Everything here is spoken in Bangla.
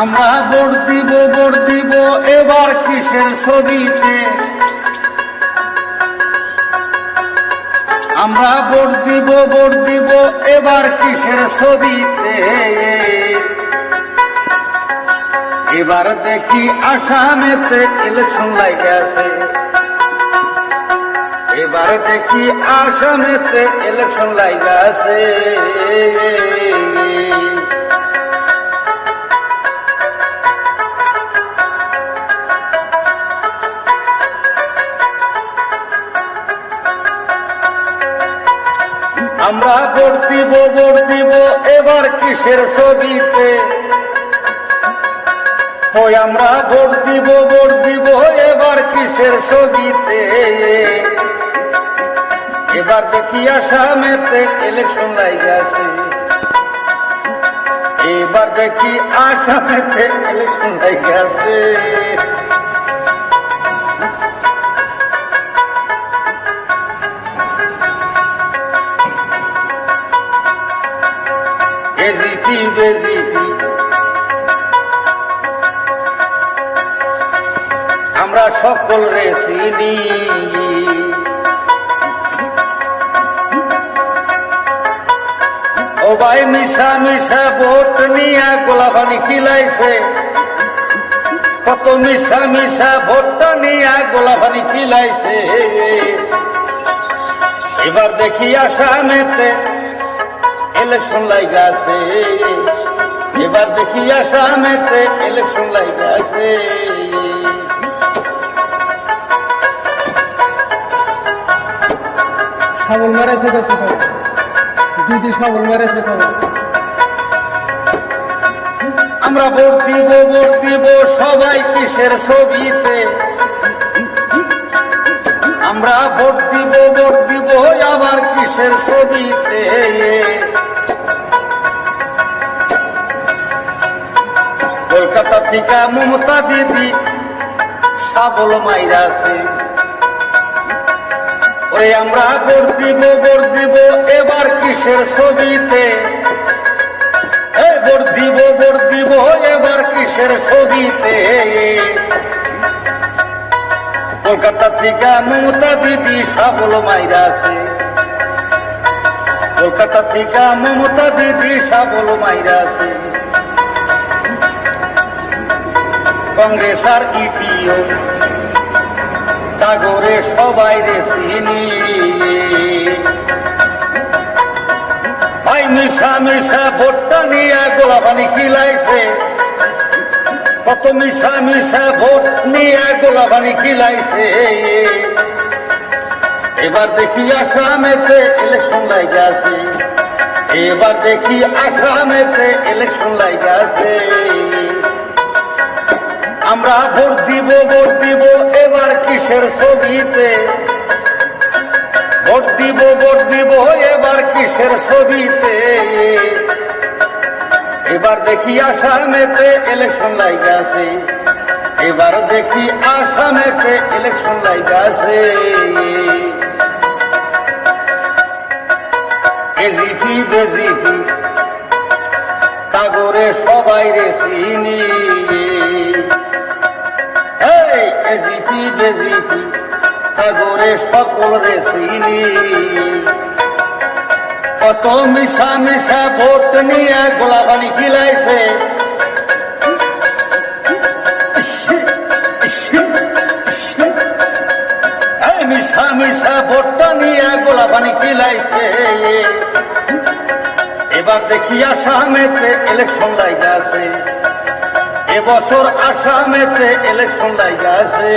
আমরা ভোট দিব ভোট দিব, এবার কিসের ছবিতে? আমরা ভোট দিব ভোট দিব, এবার কিসের ছবিতে? এবার দেখি আসামেতে ইলেকশন লাগে আছে। এবার দেখি আসামেতে ইলেকশন লাগে আছে। ভোট দিব ভোট দিব, এবার কিসের ছবিতে? ওই আমরা ভোট দিব ভোট দিব, এবার কিসের ছবিতে? এবার দেখি আসামেতে ইলেকশন লাইগাছে এবার দেখি আসামেতে ইলেকশন লাইগাছে এজিপি বেজিপি আমরা সকল রে চিনি ও ভাই, মিশা মিশা ভোট নিয়ে গোলাপানি খিলাইছে। কত মিশা মিশা ভোটটা নিয়ে গোলাপানি খিলাইছে। এবার দেখি আসামেতে ইলেকশন লাইগা আছে এবার দেখি আসামেতে ইলেকশন লাইগা আছে শাবল মারেছে বেশি খবর দিদি শাবল মারেছে খবর আমরা ভোট দিব ভোট দিব সবাই কিসের ছবিতে? আমরা ভোট দিব ভোট দিব আবার কিসের ছবিতে? কলকাতা থেকে মমতা দিদি সাবল মাইরাছে। ওই আমরা ভোট দিব ভোট দিব, এবার কিসের ছবিতে? ভোট দিব ভোট দিব, এবার কিসের ছবিতে? কলকাতা থেকে মমতা দিদি সাবল মাইরাছে কলকাতা থেকে মমতা দিদি সাবল মাইরাছে কংগ্রেস আর ইপিও, তাগরে সবাই রে চিনি ভাই মিশা মিশা ভোটটা নিয়ে গোলাপানি খিলাইছে। কত মিশা মিশা ভোট নিয়ে গোলাপানি খিলাইছে। এবার দেখি আসামেতে ইলেকশন লাইগে আছে। এবার দেখি আসামেতে ইলেকশন লাইগে আছে। আমরা ভোট দিব ভোট দিব, এবার কিসের ছবিতে? ভোট দিব ভোট দিব, এবার কিসের ছবিতে? এবার দেখি আসামেতে ইলেকশন লাইগা আছে। এবার দেখি আসামেতে ইলেকশন লাইগা আছে। এজিপি, বেজিপি, তাগরে সবাই রে চিনি। এজিপি, বেজিপি, তাগরে সকল রে চিনি। কত মিশা মিশা ভোট নিয়ে গোলাপানি খিলাইছে। মিশা মিশা ভোটটা নিয়ে গোলাপানি খিলাইছে। এবার দেখি আসামেতে ইলেকশন লাইগা আছে। এবছর আসামেতে ইলেকশন লাইগা আছে।